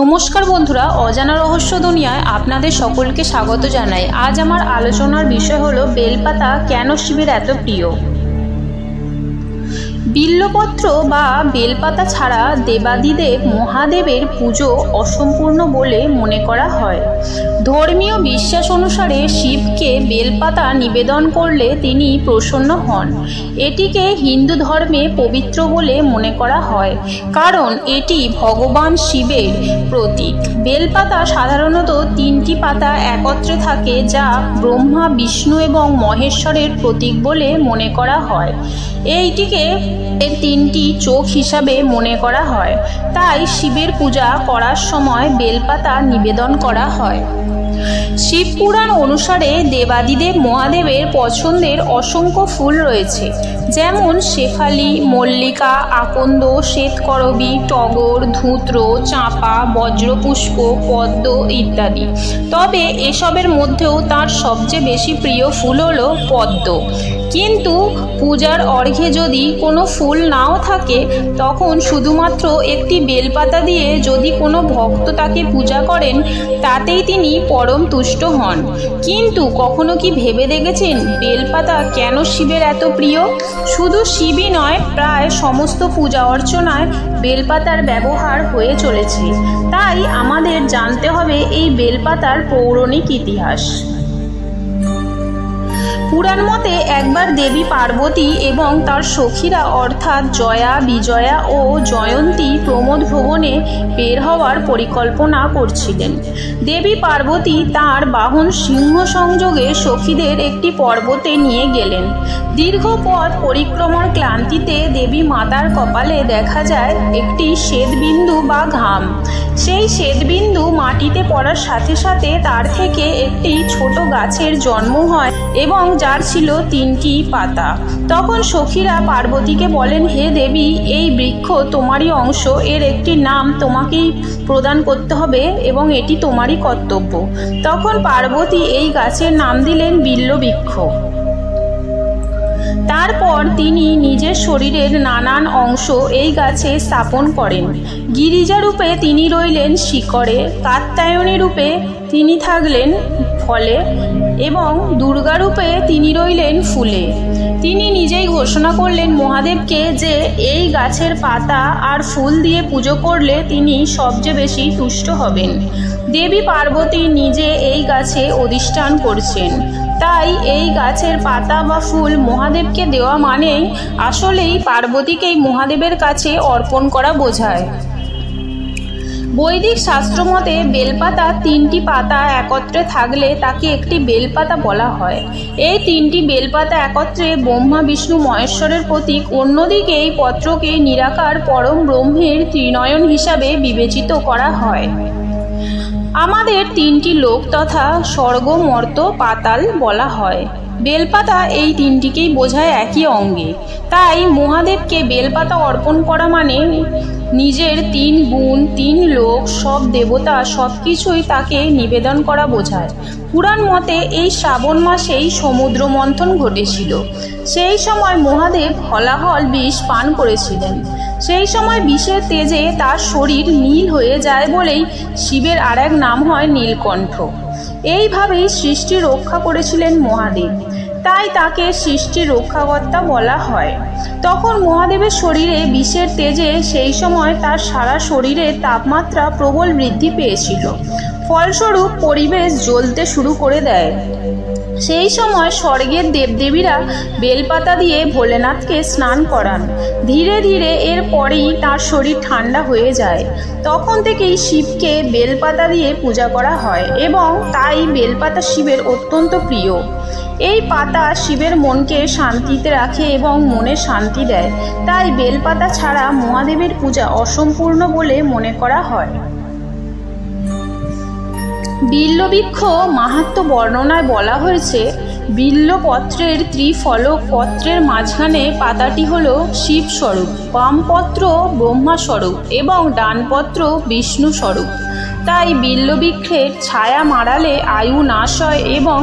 নমস্কার বন্ধুরা, অজানা রহস্য দুনিয়ায় আপনাদের সকলকে স্বাগত জানাই। আজ আমার আলোচনার বিষয় হল বেলপাতা কেন শিবের এত প্রিয়? বিল্লপত্র বা বেলপাতা ছাড়া দেবাদিদেব মহাদেবের পুজো অসম্পূর্ণ বলে মনে করা হয়। ধর্মীয় বিশ্বাস অনুসারে শিবকে বেলপাতা নিবেদন করলে তিনি প্রসন্ন হন। এটিকে হিন্দু ধর্মে পবিত্র বলে মনে করা হয়, কারণ এটি ভগবান শিবের প্রতীক। বেলপাতা সাধারণত তিনটি পাতা একত্রে থাকে, যা ব্রহ্মা, বিষ্ণু এবং মহেশ্বরের প্রতীক বলে মনে করা হয়। এইটিকে তিনটি চোখ হিসাবে মনে করা হয়। তাই শিবের পূজা করার সময় বেলপাতা নিবেদন করা হয়। শিব পুরাণ অনুসারে দেবাদিদেব মহাদেবের পছন্দের অসংখ্য ফুল রয়েছে। যেমন শেফালি, মল্লিকা, আকন্দ, শ্বেতকরবী, টগর, ধূত্র, চাঁপা, বজ্রপুষ্প, পদ্ম ইত্যাদি। তবে এসবের মধ্যেও তার সবচেয়ে বেশি প্রিয় ফুল হলো পদ্ম। কিন্তু পূজার অর্ঘে যদি কোনো ফুল নাও থাকে, তখন শুধুমাত্র একটি বেলপাতা দিয়ে যদি কোনো ভক্ত তাকে পূজা করেন, তাতেই তিনি পরম তুষ্ট হন। কিন্তু কখনো কি ভেবে দেখেছেন বেলপাতা কেন শিবের এত প্রিয়? শুধু শিবই নয়, প্রায় সমস্ত পূজা অর্চনায় বেলপাতার ব্যবহার হয়ে চলেছে। তাই আমাদের জানতে হবে এই বেলপাতার পৌরাণিক ইতিহাস। পুরাণ মতে একবার দেবী পার্বতী এবং তার সখীরা অর্থাৎ জয়া, বিজয়া ও জয়ন্তী প্রমোদ ভ্রমণে বের হওয়ার পরিকল্পনা করছিলেন। দেবী পার্বতী তার বাহন সিংহ সংযোগে সখীদের একটি পর্বতে নিয়ে গেলেন। দীর্ঘ পথ পরিক্রমার ক্লান্তিতে দেবী মাতার কপালে দেখা যায় একটি শ্বেতবিন্দু বা ঘাম। সেই শ্বেতবিন্দু মাটিতে পড়ার সাথে সাথে তার থেকে একটি ছোট গাছের জন্ম হয় এবং যার ছিল তিনটি পাতা। তখন সখীরা পার্বতীকে বলেন, হে দেবী, এই বৃক্ষ তোমারই অংশ, এর একটি নাম তোমাকেই প্রদান করতে হবে এবং এটি তোমারই কর্তব্য। তখন পার্বতী এই গাছের নাম দিলেন বিল্লবৃক্ষ তারপর তিনি নিজের শরীরের নানান অংশ এই গাছে স্থাপন করেন। গিরিজা রূপে তিনি রইলেন শিকড়ে কাত্যায়নী রূপে তিনি থাকলেন ফলে এবং দুর্গারূপে তিনি রইলেন ফুলে। তিনি নিজেই ঘোষণা করলেন মহাদেবকে যে এই গাছের পাতা আর ফুল দিয়ে পুজো করলে তিনি সবচেয়ে বেশি তুষ্ট হবেন। দেবী পার্বতী নিজে এই গাছে অধিষ্ঠান করছেন। তাই এই গাছের পাতা বা ফুল মহাদেবকে দেওয়া মানেই আসলেই পার্বতীকেই মহাদেবের কাছে অর্পণ করা বোঝায়। বৈদিক শাস্ত্র মতে বেলপাতা তিনটি পাতা একত্রে থাকলে তাকে একটি বেলপাতা বলা হয়। এই তিনটি বেলপাতা একত্রে ব্রহ্মা, বিষ্ণু, মহেশ্বরের প্রতীক, অন্যদিকে এই পত্রকে নিরাকার পরম ব্রহ্মের ত্রিনয়ন হিসাবে বিবেচিত করা হয়। আমাদের তিনটি লোক তথা স্বর্গ মর্ত পাতাল বলা হয়। বেলপাতা এই তিনটিকেই বোঝায় একই অঙ্গে। তাই মহাদেবকে বেলপাতা অর্পণ করা মানে নিজের তিন গুণ তিন লোক, সব দেবতা সব কিছুই তাকে নিবেদন করা বোঝায়। পুরাণ মতে এই শ্রাবণ মাসেই সমুদ্র মন্থন ঘটেছিল। সেই সময় মহাদেব হলাহল বিষ পান করেছিলেন। সেই সময় বিষের তেজে তার শরীর নীল হয়ে যায় বলেই শিবের আর এক নাম হয় নীলকণ্ঠ। এইভাবেই সৃষ্টি রক্ষা করেছিলেন মহাদেব। তাই তাকে সৃষ্টি রক্ষাকর্তা বলা হয়। তখন মহাদেবের শরীরে বিষের তেজে সেই সময় তার সারা শরীরে তাপমাত্রা প্রবল বৃদ্ধি পেয়েছিল। ফলস্বরূপ পরিবেশ জ্বলতে শুরু করে দেয়। সেই সময় স্বর্গের দেবদেবীরা বেলপাতা দিয়ে ভোলেনাথকে স্নান করান। ধীরে ধীরে এর পরেই তার শরীর ঠান্ডা হয়ে যায়। তখন থেকেই শিবকে বেলপাতা দিয়ে পূজা করা হয় এবং তাই বেলপাতা শিবের অত্যন্ত প্রিয়। এই পাতা শিবের মনকে শান্তিতে রাখে এবং মনে শান্তি দেয়। তাই বেলপাতা ছাড়া মহাদেবের পূজা অসম্পূর্ণ বলে মনে করা হয়। বিল্লবৃক্ষ মাহাত্ম বর্ণনায় বলা হয়েছে, বিল্লপত্রের ত্রিফলক পত্রের মাঝখানে পাতাটি হল শিবস্বরূপ, বামপত্র ব্রহ্মাস্বরূপ এবং ডানপত্র বিষ্ণু স্বরূপ তাই বিল্লবৃক্ষের ছায়া মারালে আয়ু নাশ হয় এবং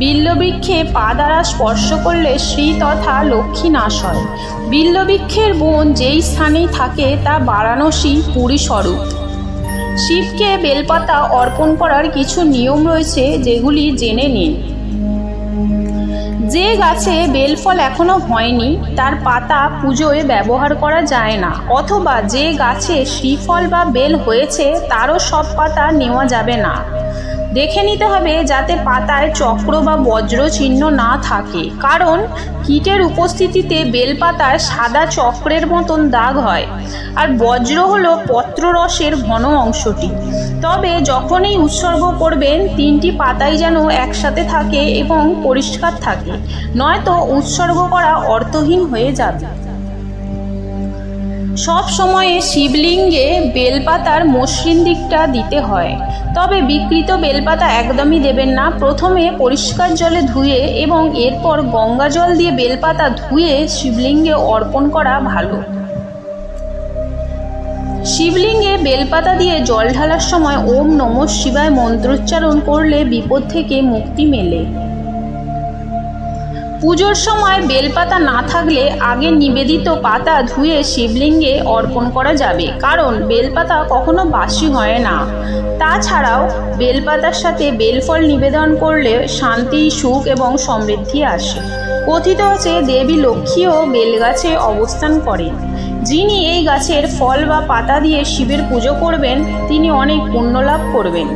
বিল্লবৃক্ষে পা দ্বারা স্পর্শ করলে শ্রী তথা লক্ষ্মী নাশ হয়। বিল্লবৃক্ষের বোন যেই স্থানেই থাকে তা বারাণসী পুরী স্বরূপ শিবকে বেলপাতা অর্পণ করার কিছু নিয়ম রয়েছে যেগুলি জেনে নিন। যে গাছে বেলফল এখনও হয়নি, তার পাতা পুজোয় ব্যবহার করা যায় না, অথবা যে গাছে শ্রীফল বা বেল হয়েছে, তারও সব পাতা নেওয়া যাবে না। দেখে নিতে হবে যাতে পাতায় চক্র বা বজ্র চিহ্ন না থাকে। কারণ কীটের উপস্থিতিতে বেলপাতায় সাদা চক্রের মতন দাগ হয়। আর বজ্র হলো পত্ররসের ঘন অংশটি। তবে যখনই উৎসর্গ করবেন, তিনটি পাতাই যেন একসাথে থাকে এবং পরিষ্কার থাকে। নয়তো উৎসর্গ করা অর্থহীন হয়ে যাবে। সব সময়ে শিবলিঙ্গে বেলপাতার মসৃণ দিকটা দিতে হয়। তবে বিকৃত বেলপাতা একদমই দেবেন না। প্রথমে পরিষ্কার জলে ধুয়ে এবং এরপর গঙ্গা জল দিয়ে বেলপাতা ধুয়ে শিবলিঙ্গে অর্পণ করা ভালো। শিবলিঙ্গে বেলপাতা দিয়ে জল ঢালার সময় ওম নম শিবায় মন্ত্রোচ্চারণ করলে বিপদ থেকে মুক্তি মেলে। পুজোর সময় বেলপাতা না থাকলে আগে নিবেদিত পাতা ধুয়ে শিবলিঙ্গে অর্পণ করা যাবে। কারণ বেলপাতা কখনো বাসি হয় না। তাছাড়াও বেলপাতার সাথে বেলফল নিবেদন করলে শান্তি, সুখ এবং সমৃদ্ধি আসে। কথিত আছে, দেবী লক্ষ্মীও বেলগাছে অবস্থান করেন। যিনি এই গাছের ফল বা পাতা দিয়ে শিবের পুজো করবেন, তিনি অনেক পুণ্য লাভ করবেন।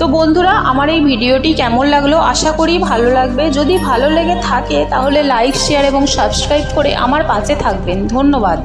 তো বন্ধুরা, আমার এই ভিডিওটি কেমন লাগল আশা করি ভালো লাগবে। যদি ভালো লেগে থাকে, তাহলে লাইক শেয়ার এবং সাবস্ক্রাইব করে আমার পাশে থাকবেন। ধন্যবাদ।